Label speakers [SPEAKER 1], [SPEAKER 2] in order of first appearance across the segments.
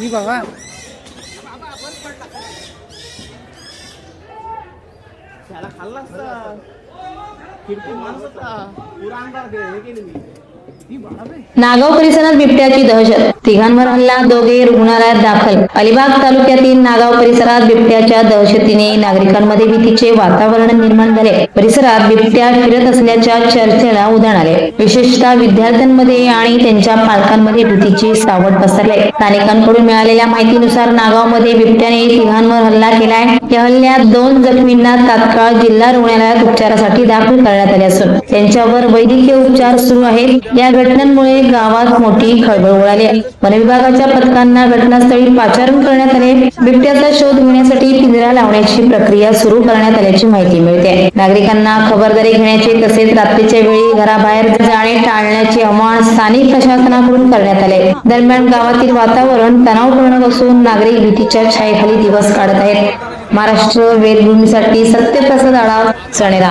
[SPEAKER 1] ही बघा
[SPEAKER 2] त्याला खाल्ला असता खिडकी माणूस होता पुरा अंधार केली मी.
[SPEAKER 3] नागाव परिसरात बिबट्याची दहशत. तिघांवर हल्ला दोघे रुग्णालयात दाखल. अलिबाग तालुक्यातील नागाव परिसरात बिबट्याच्या दहशतीने नागरिकांमध्ये भीतीचे वातावरण निर्माण झाले. परिसरात बिबट्या फिरत असल्याच्या चर्चेला उधाण आले. विशेषतः विद्यार्थ्यांमध्ये आणि त्यांच्या पालकांमध्ये भीतीची सावट पसरले. स्थानिकांकडून मिळालेल्या माहितीनुसार नागावमध्ये बिबट्याने तिघांवर हल्ला केलाय. या हल्ल्यात दोन जखमींना तात्काळ जिल्हा रुग्णालयात उपचारासाठी दाखल करण्यात आले असून त्यांच्यावर वैद्यकीय उपचार सुरू आहेत. या घटनांमुळे गावात मोठी खळबळ उडाली. वनविभागाच्या पथकांना घटनास्थळी पाचारण करण्यात आले. बिबट्याचा शोध घेण्यासाठी पिंजरा लावण्याची प्रक्रिया सुरू करण्यात आल्याची माहिती मिळते. नागरिकांना खबरदारी घेण्याची तसेच रात्रीच्या वेळी घराबाहेर जाणे टाळण्याचे आवाहन स्थानिक प्रशासनाकडून करण्यात आले. दरम्यान गावातील वातावरण तणावपूर्ण असून नागरिक भीतीच्या छायेखाली दिवस काढत आहेत. महाराष्ट्र वेदभूमीसाठी सत्यप्रसाद आढाव चणेरा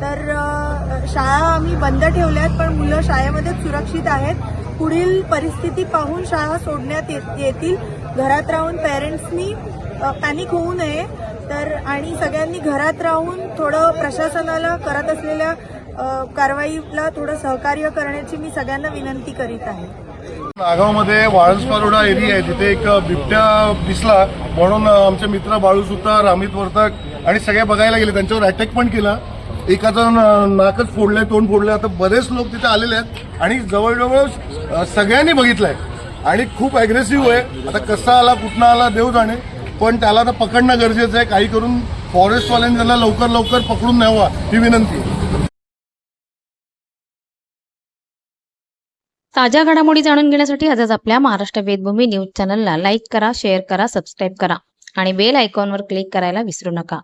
[SPEAKER 4] तर शाळा आम्ही बंद ठेवल्यात पण मुलं शाळेमध्ये सुरक्षित आहेत. पुढील परिस्थिती पाहून शाळा सोडण्यात येत- येतील. घरात राहून पेरेंट्सनी पॅनिक होऊ नये. तर आणि सगळ्यांनी घरात राहून थोडं प्रशासनाला करत असलेल्या कारवाईला थोडं सहकार्य करण्याची मी सगळ्यांना विनंती करीत आहे.
[SPEAKER 5] नागावमध्ये वाळस पारोडा एरिया आहे. तिथे एक बिबट्या दिसला. म्हणून आमचे मित्र बाळूसुतार अमित वर्तक आणि सगळे बघायला गेले. त्यांच्यावर अटॅक पण केला. एकाचं नाकच फोडलंय तोंड फोडलंय. आता बरेच लोक तिथे आलेले आहेत आणि जवळजवळ सगळ्यांनी बघितलंय. आणि खूप अग्रेसिव्ह आहे. आता कसा आला कुठनं आला देव जाणे. पण त्याला आता पकडणं गरजेचं आहे. काही करून फॉरेस्टवाल्यांनी त्याला लवकर लवकर पकडून न्यावा ही विनंती
[SPEAKER 3] ताज्या घडामोडी जाणून घेण्यासाठी आजच आपल्या महाराष्ट्र वेदभूमी न्यूज चॅनलला लाईक करा शेअर करा सबस्क्राईब करा. आणि बेल आयकॉनवर क्लिक करायला विसरू नका.